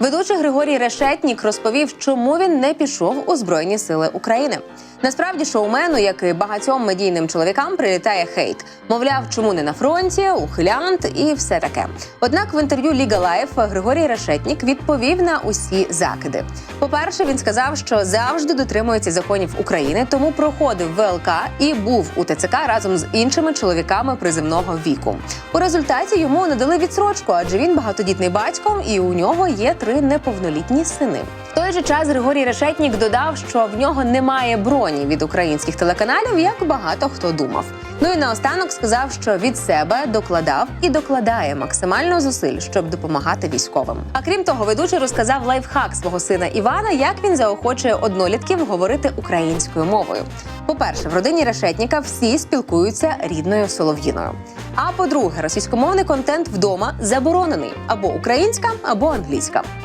Ведучий Григорій Решетнік розповів, чому він не пішов у Збройні Сили України. Насправді шоумену, як і багатьом медійним чоловікам, прилітає хейт. Мовляв, чому не на фронті, ухилянт і все таке. Однак в інтерв'ю Ліга Лайф Григорій Решетнік відповів на усі закиди. По-перше, він сказав, що завжди дотримується законів України, тому проходив ВЛК і був у ТЦК разом з іншими чоловіками приземного віку. У результаті йому надали відсрочку, адже він багатодітний батько, і у нього є три неповнолітні сини. Той же час Григорій Решетнік додав, що в нього немає броні від українських телеканалів, як багато хто думав. Ну і наостанок сказав, що від себе докладав і докладає максимально зусиль, щоб допомагати військовим. А крім того, ведучий розказав лайфхак свого сина Івана, як він заохочує однолітків говорити українською мовою. По-перше, в родині Решетніка всі спілкуються рідною солов'їною. А по-друге, російськомовний контент вдома заборонений або українська, або англійська. Ну